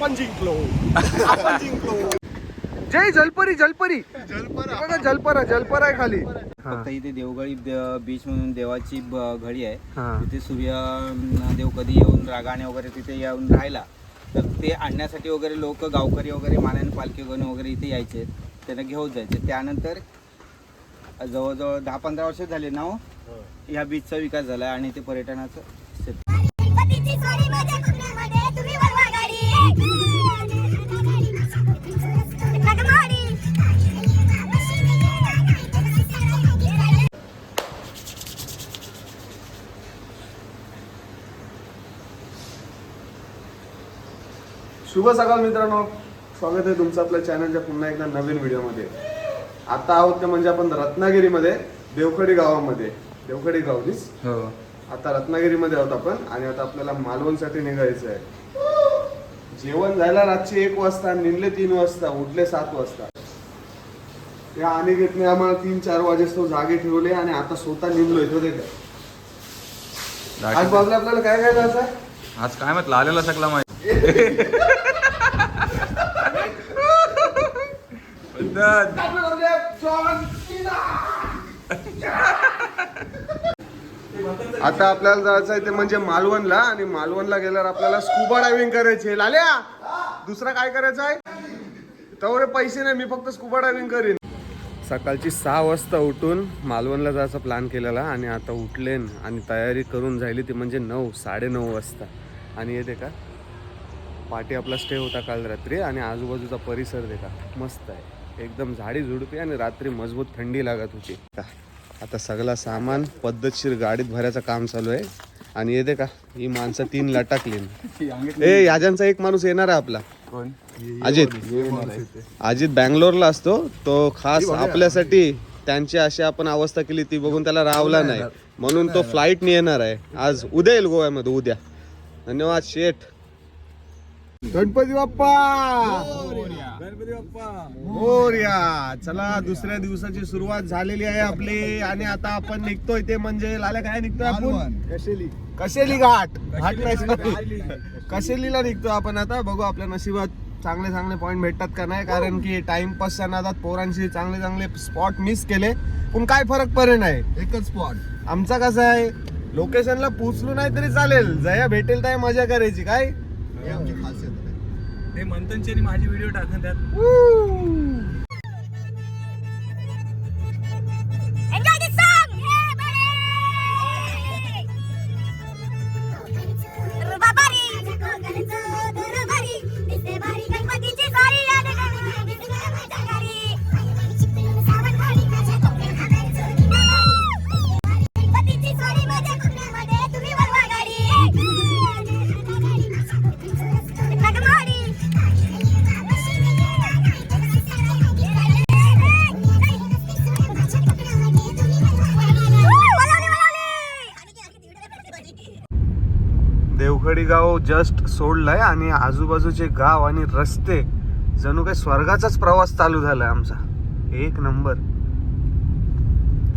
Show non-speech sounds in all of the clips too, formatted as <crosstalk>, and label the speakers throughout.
Speaker 1: आपण जिंकलो. आपण जिंकलो. जय जलपरी जलपरी. बघा जलपरा जलपरा आहे खाली.
Speaker 2: फक्त इथे देवगडी बीच म्हणून देवाची ब- घडी आहे. तिथे सूर्य अं, देव कधी येऊन रागाने वगैरे तिथे येऊन राहिला तर ते आणण्यासाठी वगैरे लोक गावकरी वगैरे मानाने पालखी घेऊन वगैरे इथे यायचे. त्यांना घेऊन जायचे. त्यानंतर जवळजवळ दहा पंधरा वर्ष झाले ना हो? ह्या. बीचचा विकास झाला आणि ते पर्यटनाचं क्षेत्र.
Speaker 3: गणपतीची सारी माझ्या
Speaker 1: शुभ सकाळ मित्रांनो. स्वागत आहे तुमचं आपल्या चॅनलच्या पुन्हा एकदा नवीन व्हिडिओमध्ये. आता आहोत ते म्हणजे आपण रत्नागिरीमध्ये देवखडी गावामध्ये. देवखडी गाव दिस?
Speaker 2: हो.
Speaker 1: आता रत्नागिरीमध्ये आहोत आपण आणि आता आपल्याला मालवणसाठी निघायचं आहे. जेवण झालं रातचे एक वाजता निघले तीन वाजता उठले सात वाजता. त्या अनिकेतने आम्हाला तीन चार वाजेस तो जागे ठेवले आणि आता स्वतः निघलोय. तो ते काय आज बाबला आपल्याला काय काय जायचं
Speaker 4: आज काय म्हटलं आलेला सगळा माहिती.
Speaker 1: आता आपल्याला जायचं आहे ते म्हणजे मालवणला आणि मालवणला गेल्यावर आपल्याला स्कूबा डायव्हिंग करायची आहे. लाल्या दुसरा काय करायचं आहे? तेवढे पैसे नाही मी फक्त स्कूबा डायव्हिंग करीन. सकाळची सहा वाजता उठून मालवणला जायचा प्लॅन केलेला आणि आता उठले आणि तयारी करून झाली ती म्हणजे नऊ साडेनऊ वाजता. आणि येते का पाठी आपला स्टे होता काल रात्री आणि आजूबाजूचा परिसर दे का मस्त आहे. एकदम झाडी झुडपी आणि रात्री मजबूत थंडी लागत होती. का आता सगळा सामान पद्धतशीर गाडीत भरायचं काम चालू आहे. आणि येते का ही माणसं तीन लटाकली <laughs> ए याजांचा एक माणूस येणार आहे आपला. अजित. अजित बँगलोरला असतो. तो खास आपल्यासाठी त्यांची अशी आपण अवस्था केली ती बघून त्याला रावला नाही. म्हणून तो फ्लाईटने येणार आहे. आज उद्या येईल गोव्यामध्ये उद्या. धन्यवाद शेठ. गणपती बाप्पा! गणपती बाप्पा मोर्या चला दुसऱ्या दिवसाची सुरुवात झालेली आहे आपली. आणि आता आपण निघतोय ते म्हणजे लाल्या काय निघतोय आपण? कशेली. कशेली घाट. घाट नाही. कशेलीला निघतोय आपण आता. बघू आपल्या नशिबात चांगले चांगले पॉइंट भेटतात का नाही. कारण की टाइमपासच्या नादात पोरांशी चांगले चांगले स्पॉट मिस केले. पण काय फरक पडे नाही.
Speaker 5: एकच स्पॉट
Speaker 1: आमचा कसं आहे लोकेशनला पोचलो नाही तरी चालेल. जया भेटेल त्या मजा करायची. काय?
Speaker 5: आमची खासियत
Speaker 4: हे मंथनचे आणि माझी व्हिडिओ टाकून त्यात
Speaker 1: गाव जस्ट सोडलाय आणि आजूबाजूचे गाव आणि रस्ते जणू काही स्वर्गाचाच प्रवास चालू झालाय आमचा. एक नंबर.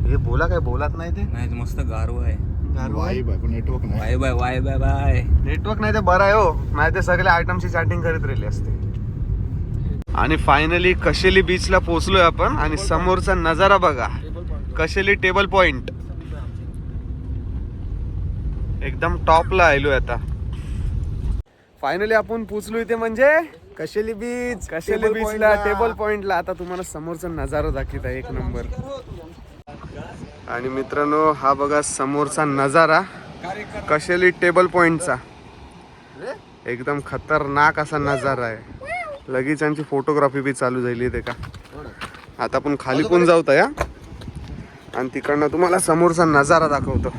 Speaker 1: हे बोला काय बोलात नाही ते?
Speaker 4: नाही मस्त गारव आहे.
Speaker 5: आहे? नेटवर्क नाही.
Speaker 4: Bye bye why bye bye.
Speaker 1: Network नाही ते बरं आहे हो. नाही ते सगळे आयटमची चॅटिंग करीत राहिले असते. आणि फायनली कशेली बीचला पोहोचलोय आपण आणि समोरचा नजारा बघा. कशेली टेबल पॉइंट एकदम टॉपला आलोय आता. फायनली आपण पोचलो इथे म्हणजे कशेली बीच कशेली बीचला टेबल पॉइंटला आता तुम्हाला समोरचा नजारा दाखवत आहे एक नंबर आणि मित्रांनो हा बघा समोरचा नजारा. कशेली टेबल पॉइंटचा एकदम खतरनाक असा नजारा आहे. लगेच यांची फोटोग्राफी बी चालू झाली ते का? आता आपण खाली पण जाऊ या आणि तिकडनं तुम्हाला समोरचा नजारा दाखवतो.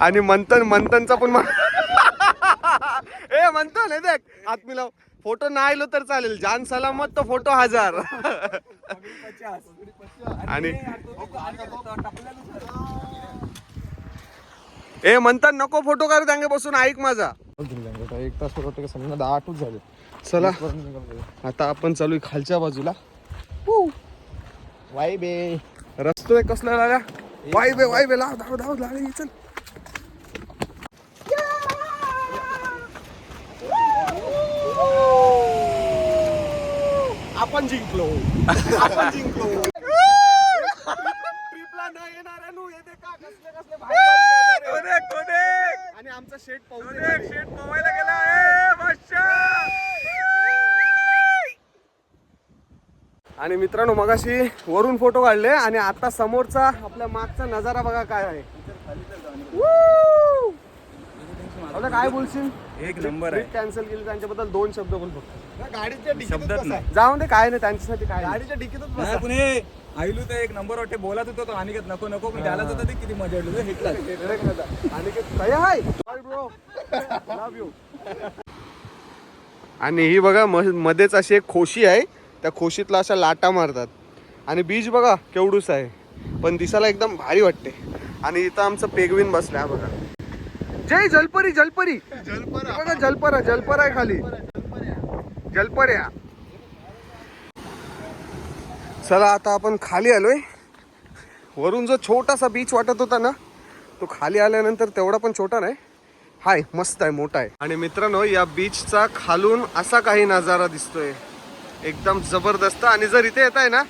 Speaker 1: आणि मंथन मंथनचा पण <laughs> ए म्हणतो नाही देख. हात मिलाव फोटो नाही आलो तर चालेल. जान सलामत तर फोटो हजार. आणि ए म्हणतात नको फोटो काढू त्यांगे बसून. ऐक माझा.
Speaker 5: एक तास वाटतं समजा दहा आठच झाले
Speaker 1: चला. आता आपण चालू खालच्या बाजूला.
Speaker 5: Y Bae.
Speaker 1: रस्तो आहे कसला लागला वाय बे वाय बे लाव धाव धाव लागले चल। आपण जिंकलो. आपण जिंकलो. ट्रिपला न येणाऱ्यानु येते का कसले कसले भारी भारी नजारे. आणि आमचा शेट पाहून शेट पवायला गेला आणि मित्रांनो मगाशी वरून फोटो काढले आणि आता समोरचा आपल्या मागचा नजारा बघा काय आहे! आता काय बोलशील?
Speaker 4: एक नंबर आहे.
Speaker 1: कॅन्सल केली त्यांच्याबद्दल दोन शब्द बोल फक्त.
Speaker 5: गाडीच्या
Speaker 4: शब्दच नाही.
Speaker 1: जाऊन दे काय नाही त्यांच्यासाठी काय.
Speaker 5: गाडीच्या डिकीतच
Speaker 4: नाही पुणे आईलू तर एक नंबर वाटते. बोलत होतो तो अनिकेत नको नको पण त्याला तर ते किती मजा येईल हिटला
Speaker 1: आणि ते काय आहे? ब्रो लव्ह यू आणि ही बघा म- मध्येच अशी एक खोशी आहे. त्या खोशीतला अशा लाटा मारतात. आणि बीच बघा केवढूस आहे. पण दिसायला एकदम भारी वाटते. आणि इथं आमचं पेगविन बसलं हा बघा. जय जलपरी जलपरी. जलपरा. बघा जलपरा जलपरा आहे खाली. जलपऱ्या. चला आता आपण खाली आलोय. वरून जो छोटासा बीच वाटत होता ना तो खाली आल्यानंतर तेवढा पण छोटा नाही. हाय मस्त आहे मोठा आहे. आणि मित्रांनो या बीचचा खालून असा काही नजारा दिसतोय. एकदम जबरदस्त. आणि जर इथे येत आहे ना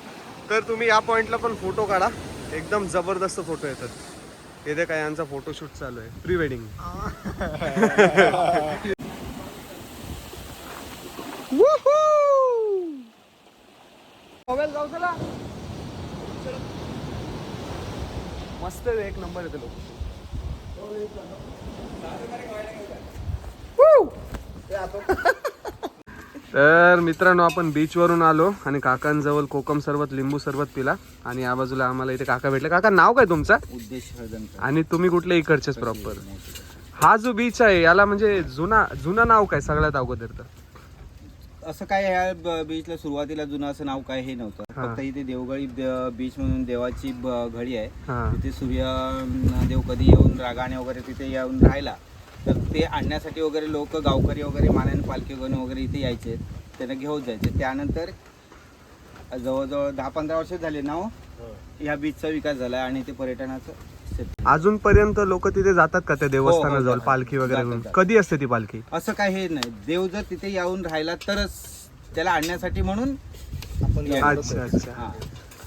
Speaker 1: तर तुम्ही या पॉइंटला पण फोटो काढा. एकदम जबरदस्त फोटो येतात. इथे काय यांचा फोटोशूट चालू आहे. प्री वेडिंग <laughs> जाऊ चला. मस्त एक नंबर येते लोक. तर मित्रांनो आपण बीच वरून आलो आणि काकांजवळ कोकम सरबत लिंबू सरबत पिला. आणि या बाजूला आम्हाला इथे काका भेटले. काका नाव काय तुमचं?
Speaker 2: उद्देश
Speaker 1: आणि तुम्ही कुठले इकडचेच प्रॉपर हा जो बीच आहे याला म्हणजे जुना जुना नाव काय सगळ्यात अगोदर तर?
Speaker 2: असं काय ह्या बीचला सुरुवातीला जुनं असं नाव काय हे नव्हतं. फक्त इथे देवगळी बीच म्हणून देवाची घडी आहे. तिथे सूर्य देव कधी येऊन रागाने वगैरे तिथे येऊन राहिला. तर ते आणण्यासाठी वगैरे लोक गावकरी वगैरे मानाने पालखी घेऊन वगैरे इथे यायचे त्यांना घेऊन जायचे त्यानंतर जवळजवळ दहा पंधरा वर्ष झाले ना हो? ह्या बीचचा विकास झाला आणि ते पर्यटनाचं क्षेत्र.
Speaker 1: अजूनपर्यंत लोक तिथे जातात का त्या देवस्थानाजवळ
Speaker 2: जातात.
Speaker 1: पालखी वगैरे
Speaker 2: जातात,
Speaker 1: घेऊन
Speaker 2: जातात.
Speaker 1: कधी असते ती पालखी
Speaker 2: असं काही हे नाही देव जर तिथे येऊन राहिला तरच त्याला आणण्यासाठी म्हणून
Speaker 1: अच्छा अच्छा
Speaker 2: हा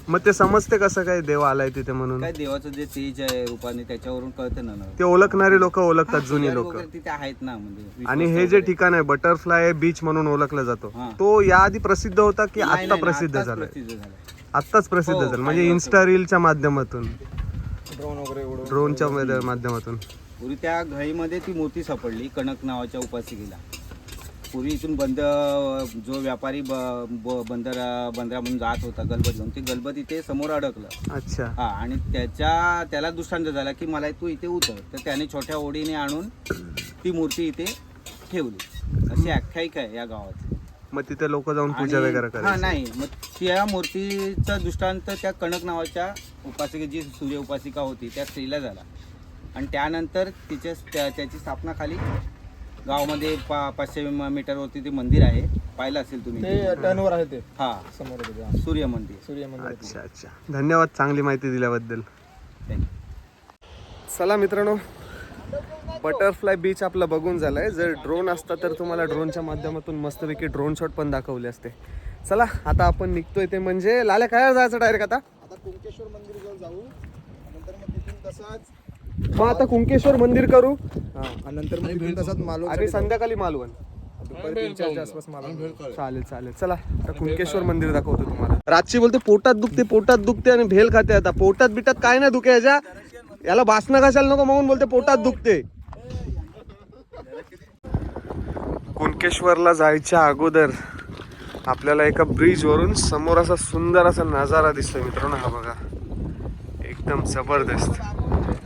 Speaker 1: मग ते समजते कसं काय देव आलाय तिथे म्हणून
Speaker 2: काय देवाचं जे तेज आहे रूपाने त्याच्यावरून कळतं ना.
Speaker 1: ते ओळखणारे लोक ओळखतात जुनी लोक
Speaker 2: वगैरे तिथे आहेत ना म्हणजे
Speaker 1: आणि हे जे. ठिकाण आहे बटरफ्लाय बीच म्हणून ओळखला जातो
Speaker 2: हा.
Speaker 1: तो याआधी प्रसिद्ध होता की
Speaker 2: नाही,
Speaker 1: आता
Speaker 2: नाही,
Speaker 1: प्रसिद्ध
Speaker 2: आत्ताच
Speaker 1: झालाय
Speaker 2: प्रसिद्ध झालाय.
Speaker 1: आत्ताच प्रसिद्ध
Speaker 2: हो,
Speaker 1: झालं म्हणजे इन्स्टा रीलच्या माध्यमातून
Speaker 5: ड्रोन वगैरे उडवून
Speaker 1: ड्रोनच्या मध्ये- माध्यमातून
Speaker 2: पूर्वी त्या घळीमध्ये ती मूर्ती सापडली कणक नावाच्या उपासिकेला पूर्वी इथून बंद जो व्यापारी ब- ब- बंदरा बंदरा म्हणून जात होता गलबत घेऊन ते गलबत इथे समोर अडकलं.
Speaker 1: अच्छा.
Speaker 2: हा आणि त्याच्या त्याला दृष्टांत झाला की मला तू इथे उतर. तर त्याने छोट्या ओढीने आणून ती मूर्ती इथे ठेवली. अशी आख्यायिका आहे या गावात.
Speaker 1: मग तिथे लोक जाऊन पूजा
Speaker 2: आणि-
Speaker 1: वगैरे
Speaker 2: हा
Speaker 1: करायची
Speaker 2: नाही. मग त्या मूर्तीचा दृष्टांत त्या कणक नावाच्या उपासिकेची सूर्य उपासिका होती त्या स्त्रीला झाला. आणि त्यानंतर तिच्या त्या- त्याची स्थापना खाली गावामध्ये पा पाचशे म- मीटरवरती ते मंदिर आहे. पाहिलं असेल तुम्ही
Speaker 5: ते टर्नवर आहे ते.
Speaker 2: हा.
Speaker 5: समोर आहे ते, हा.
Speaker 2: सूर्य मंदिर.
Speaker 5: सूर्य मंदिर
Speaker 1: अच्छा अच्छा. धन्यवाद चांगली माहिती दिल्याबद्दल.
Speaker 2: Thank you.
Speaker 1: चला मित्रांनो बटरफ्लाय बीच आपला बघून झालाय. जर ड्रोन असता तर तुम्हाला ड्रोनच्या माध्यमातून मस्तपैकी ड्रोन शॉट पण दाखवले असते. चला आता आपण निघतोय ते म्हणजे लाल्या काय जायचं डायरेक्ट आता?
Speaker 5: आता कुंकेश्वर मंदिर जवळ जाऊ. नंतर मग तिथून तसाच
Speaker 1: मग आता कुंकेश्वर मंदिर करू.
Speaker 5: हा आणि नंतर मग तिथून तसाच मालवण
Speaker 1: आणि संध्याकाळी मालवण.
Speaker 5: दुपारी तीन चारच्या आसपास मालवण.
Speaker 1: चालेल चालेल. चला आता कुंकेश्वर मंदिर दाखवतो तुम्हाला. रातची बोलते पोटात दुखते पोटात दुखते आणि भेल खाते आता. पोटात बिटात काय नाही दुखे याच्या. याला भासणं कशाला नको म्हणून बोलते पोटात दुखते. कुणकेश्वरला जायच्या अगोदर आपल्याला एका ब्रिज वरून समोर असा सुंदर असा नजारा दिसतोय मित्रांनो हा बघा. एकदम जबरदस्त.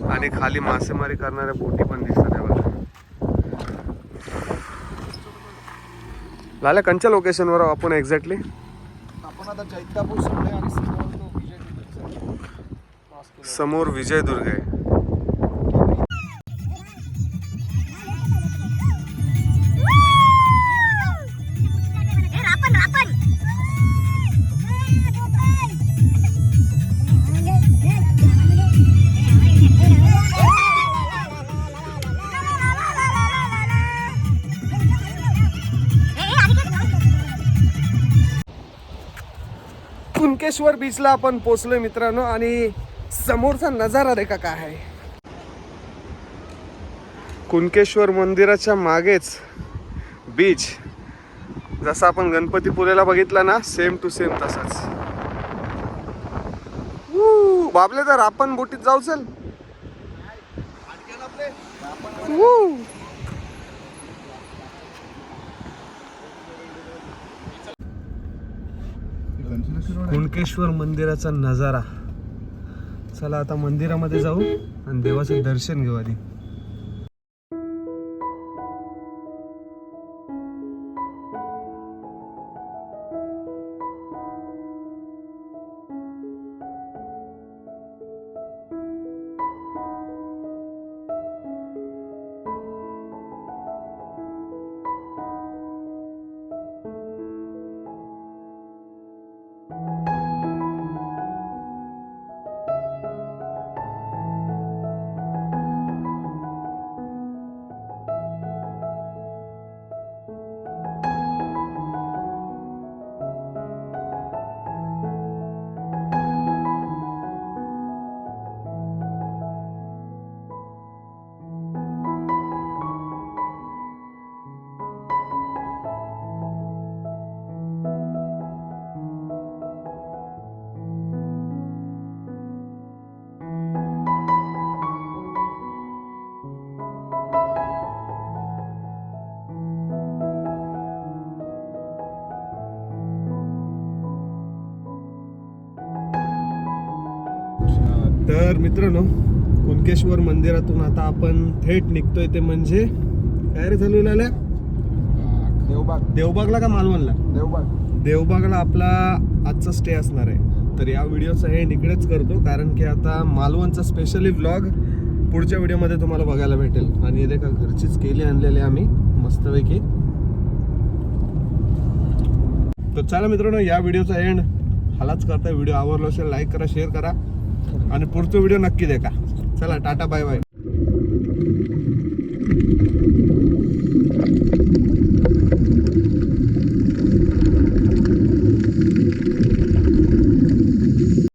Speaker 1: आणि खाली मासेमारी करणाऱ्या बोटी पण दिसतात आहे बघा. लाल्या कंच्या लोकेशनवर आपण एक्झॅक्टली
Speaker 5: आपण आता केला.
Speaker 1: समोर विजयदुर्ग आहे. रामेश्वर बीचला आपण पोचलोय मित्रांनो आणि समोरचा नजारा देखा काय आहे? कुणकेश्वर मंदिराच्या मागेच बीच जसा आपण गणपतीपुरेला बघितला ना सेम टू सेम तसाच. बाबले तर आपण बोटीत जाऊ चल. कुणकेश्वर मंदिराचा नजारा. चला आता मंदिरामध्ये जाऊ आणि देवाचं दर्शन घेऊ आधी. तर मित्रांनो कुणकेश्वर मंदिरातून आता आपण थेट निघतोय ते म्हणजे काय रे चालू आल्या
Speaker 5: देवबाग.
Speaker 1: देवबागला का मालवणला?
Speaker 5: देवबाग.
Speaker 1: देवबागला आपला आजचा स्टे असणार आहे. तर या व्हिडिओचं हे इकडेच करतो कारण की आता मालवणचा स्पेशली व्लॉग पुढच्या व्हिडिओमध्ये तुम्हाला बघायला भेटेल. आणि हे का घरचीच केली आणलेली आम्ही मस्तपैकी. तर चला मित्रांनो या व्हिडिओचा एंड हालाच करता व्हिडिओ आवडला असेल लाईक करा शेअर करा. आणि पुढचा व्हिडिओ नक्की देखा. चला टाटा बाय बाय.